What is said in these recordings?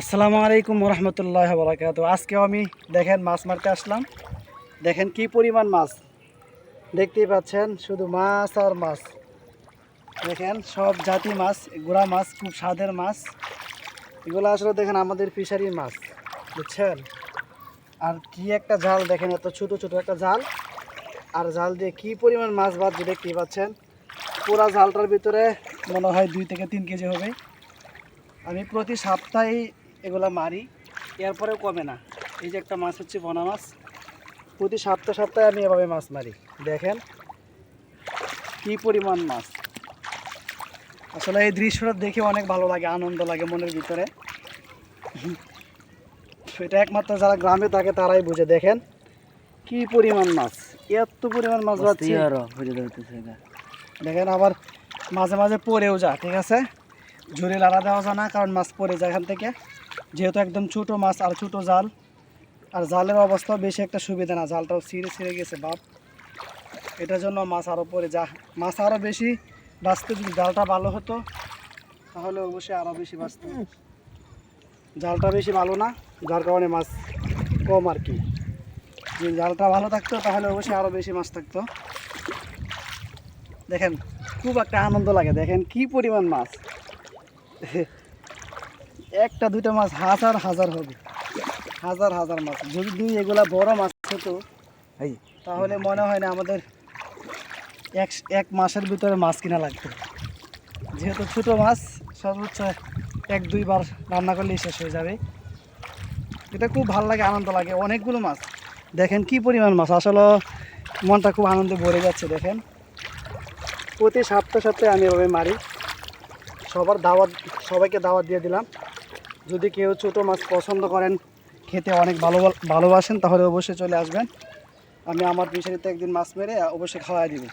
আসসালামু আলাইকুম রহমতুল্লাহ বরাকাত আজকেও আমি দেখেন মাছ মারতে আসলাম। দেখেন কি পরিমাণ মাছ। দেখতেই পাচ্ছেন, শুধু মাছ আর মাছ। দেখেন, সব জাতি মাছ, গুড়া মাছ, খুব স্বাদের মাছ। এগুলো আসলে দেখেন আমাদের ফিশারির মাছ, বুঝছেন? আর কি একটা জাল দেখেন এত ছোট ছোট একটা জাল আর জাল দিয়ে কি পরিমাণ মাছ বাঁধছে দেখতেই পাচ্ছেন। পুরা জালটার ভিতরে মনে হয় দুই থেকে তিন কেজি হবে। আমি প্রতি সপ্তাহেই এগুলা মারি এরপরেও কমে না। এই যে একটা মাছ হচ্ছে বনা মাছ প্রতি সপ্তাহ সপ্তাহে আমি এভাবে মাছ মারি। দেখেন কি পরিমাণ মাছ। আসলে এই দৃশ্যটা দেখে অনেক ভালো লাগে আনন্দ লাগে মনের ভিতরে। সেটা একমাত্র যারা গ্রামে থাকে তারাই বুঝে। দেখেন কি পরিমাণ মাছ এত পরিমাণ মাছ পাচ্ছি দেখেন আবার মাঝে মাঝে পড়েও যা ঠিক আছে? ঝুড়ি লাড়া দেওয়া যায় না, কারণ মাছ পড়ে যায় এখান থেকে। যেহেতু একদম ছোট মাছ আর ছোট জাল, আর জালের অবস্থাও বেশি একটা সুবিধা না, জালটাও ছিঁড়ে ছিঁড়ে গেছে, বাপ। এটার জন্য মাছ আরও পড়ে যা মাছ আরও বেশি বাঁচতে যদি জালটা ভালো হতো, তাহলে অবশ্যই আরও বেশি বাঁচত। জালটা বেশি ভালো না, যার কারণে মাছ কম আর কি। যদি জালটা ভালো থাকতো, তাহলে অবশ্যই আরও বেশি মাছ থাকতো। দেখেন, খুব একটা আনন্দ লাগে, দেখেন কি পরিমাণ মাছ। একটা দুইটা মাছ হাজার হাজার হবে। হাজার হাজার মাছ। যদি দুই এগুলা বড় মাছ হতো তাহলে মনে হয় না আমাদের এক এক মাসের ভিতরে মাছ কিনা লাগতো যেহেতু ছোটো মাছ সর্বোচ্চ এক দুইবার রান্না করলেই শেষ হয়ে যাবে। এটা খুব ভালো লাগে আনন্দ লাগে। অনেকগুলো মাছ। দেখেন কি পরিমাণ মাছ। আসলে মনটা খুব আনন্দে ভরে যাচ্ছে দেখেন। প্রতি সপ্তাহে সপ্তাহে আমি এভাবে মারি। সবার দাওয়াত, সবাইকে দাওয়াত দিয়ে দিলাম। যদি কেউ ছোটো মাছ পছন্দ করেন, খেতে অনেক ভালো ভালোবাসেন, তাহলে অবশ্যই চলে আসবেন। আমি আমার ফিশারিতে একদিন মাছ মেরে, অবশ্যই খাওয়াই দিব।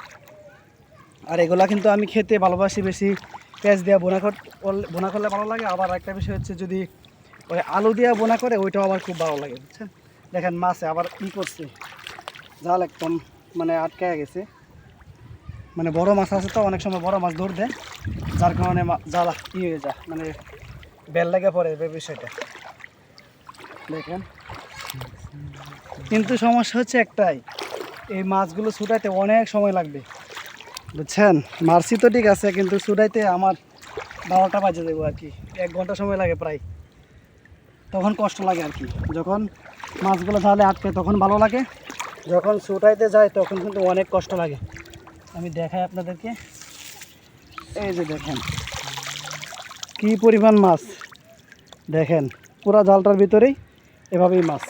আর এগুলা কিন্তু আমি খেতে ভালোবাসি বেশি। পেঁয়াজ দেওয়া বোনা করলে বোনা করলে ভালো লাগে। আবার একটা বিষয় হচ্ছে যদি ওই আলু দেওয়া বোনা করে, ওইটাও আমার খুব ভালো লাগে, বুঝছেন? দেখেন মাছে আবার কী করছে। জাল একদম মানে আটকায় গেছে। মানে বড় মাছ আছে তো, অনেক সময় বড় মাছ ধর দেয় যার কারণে জাল ই হয়ে যায় মানে বেল লেগে পড়ে এই বিষয়টা। দেখেন। কিন্তু সমস্যা হচ্ছে একটাই, এই মাছগুলো ছুটাইতে অনেক সময় লাগবে। বুঝছেন? মারছি তো ঠিক আছে, কিন্তু ছুটাইতে আমার বারোটা বাজে দেবো আর কি, এক ঘণ্টা সময় লাগে প্রায়। তখন কষ্ট লাগে আর কি। যখন মাছগুলো জালে আটকে তখন ভালো লাগে, যখন ছুটাইতে যায় তখন কিন্তু অনেক কষ্ট লাগে। আমি দেখাই আপনাদেরকে। এই যে দেখেন। কি পরিমাণ মাছ? দেখেন পুরা জালটার ভিতরেই এভাবেই মাছ।